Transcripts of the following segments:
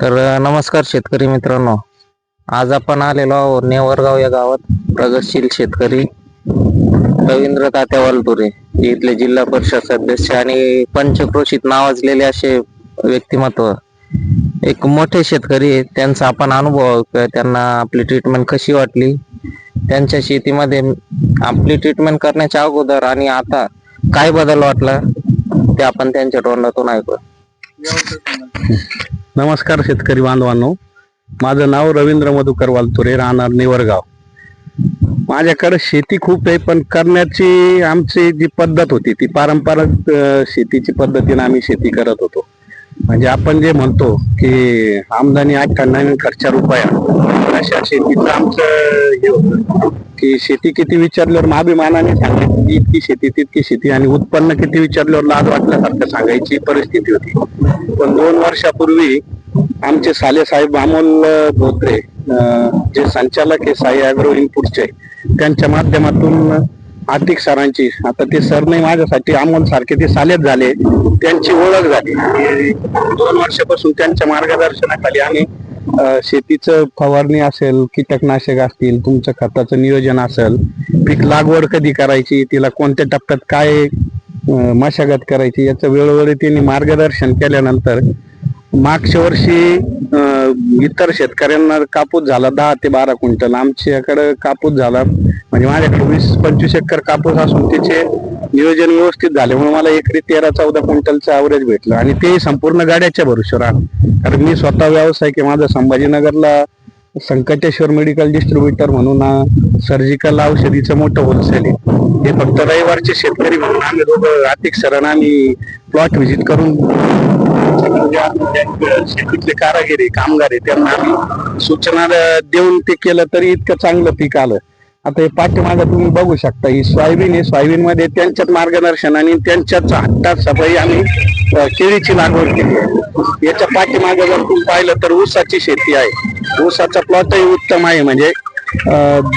तर नमस्कार शेतकरी मित्रांनो. आज आपण आलेलो आहोत नेवरगाव या गावात प्रगतशील शेतकरी रवींद्र तात्या वालपुरे इथले जिल्हा परिषद सदस्य आणि पंचक्रोशीत नावाजलेले असे व्यक्तिमत्व. एक मोठे शेतकरी आहेत त्यांचा आपण अनुभव त्यांना आपली ट्रीटमेंट कशी वाटली? त्यांच्या शेतीमध्ये आपली ट्रीटमेंट करण्याच्या अगोदर आणि आता काय बदल वाटला? ते आपण त्यांच्या तोंडातून ऐकू नमस्कार शेतकरी बांधवांनो. माझं नाव रवींद्र मधुकर वालतुरे राहणार निवरगाव. माझ्याकडे शेती खूप आहे पण करण्याची आमची जी पद्धत होती ती पारंपरिक शेतीची पद्धतीने आम्ही शेती करत होतो. म्हणजे आपण जे म्हणतो की आमदानी अठ्ठ्याण्णव आणि खर्चा रुपया अशा शेतीचं आमचं हे होतं की शेती किती विचारल्यावर महाभिमानाने सांगायची की इतकी शेती तितकी शेती आणि उत्पन्न किती विचारल्यावर लाज वाटल्यासारखं सांगायची परिस्थिती होती. पण दोन वर्षापूर्वी आमचे साले साहेब अमोल धोत्रे अं, जे संचालक आहे साई अॅग्रो इनपुटचे त्यांच्या माध्यमातून आर्थिक सरांची. आता ते सर नाही माझ्यासाठी अमोल सारखे ते सालेत झाले. त्यांची ओळख झाली. आणि दोन वर्षापासून त्यांच्या मार्गदर्शनाखाली आम्ही शेतीचं फवारणी असेल कीटकनाशक असतील तुमचं खताचं नियोजन असेल पीक लागवड कधी करायची तिला कोणत्या टप्प्यात काय मशागत करायची याचं वेळोवेळी त्यांनी मार्गदर्शन केल्यानंतर मागच्या वर्षी अं, इतर शेतकऱ्यांना कापूस झाला दहा ते बारा क्विंटल. आमच्याकडं कापूस झाला म्हणजे माझ्याकडे वीस पंचवीस एकर कापूस असून त्याचे नियोजन व्यवस्थित झाल्यामुळे मला एकरी तेरा चौदा क्विंटलचं ॲव्हरेज भेटलं. आणि ते संपूर्ण गाड्याच्या भरोश्यावर आहे. कारण मी स्वतः व्यावसायिक आहे. माझा संभाजीनगरला संकटेश्वर मेडिकल डिस्ट्रीब्युटर म्हणून सर्जिकल औषधीचं मोठं होलसेल आहे. हे फक्त रविवारचे शेतकरी म्हणून आम्ही दोघं आर्थिक सरण आम्ही प्लॉट व्हिजिट करून ज्या शेतीतले कारागिरी कामगार आहे त्यांना आम्ही सूचना देऊन ते केलं तरी इतकं चांगलं पीक आलं. आता हे पाठीमागं तुम्ही बघू शकता ही सोयाबीन आहे. सोयाबीन मध्ये त्यांच्यात मार्गदर्शन आणि त्यांच्याच हट्टात सफाई आम्ही केळीची लागवड केली आहे. याच्या पाठीमागं जर तुम्ही पाहिलं तर ऊसाची शेती आहे. ऊसाचा प्लॉटही उत्तम आहे. म्हणजे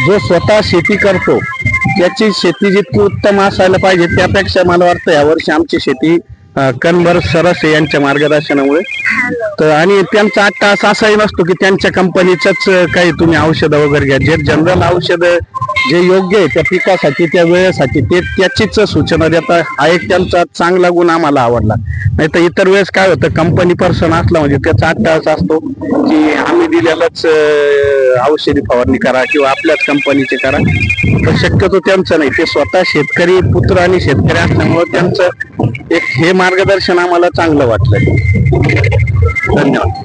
जो स्वतः शेती करतो त्याची शेती जितकी उत्तम असायला पाहिजे त्यापेक्षा मला वाटतं यावर्षी आमची शेती अं, कणभर सरस यांच्या मार्गदर्शनामुळे. तर आणि त्यांचा आठ तास असाही नसतो की त्यांच्या कंपनीच काही तुम्ही औषधं वगैरे घ्या. जे जनरल औषधं जे योग्य आहे त्या पिकासाठी त्या वेळेसाठी ते त्याचीच सूचना देता. हा एक त्यांचा चांगला गुण आम्हाला आवडला. नाही तर इतर वेळेस काय होतं कंपनी पर्सन असला म्हणजे त्याचा आठ तास असतो की आम्ही दिलेलंच औषधी फवारणी करा किंवा आपल्याच कंपनीचे करा. तर शक्यतो त्यांचं नाही. ते स्वतः शेतकरी पुत्र आणि शेतकरी असल्यामुळे त्यांचं एक हे मार्गदर्शन आम्हाला चांगलं वाटलं धन्यवाद.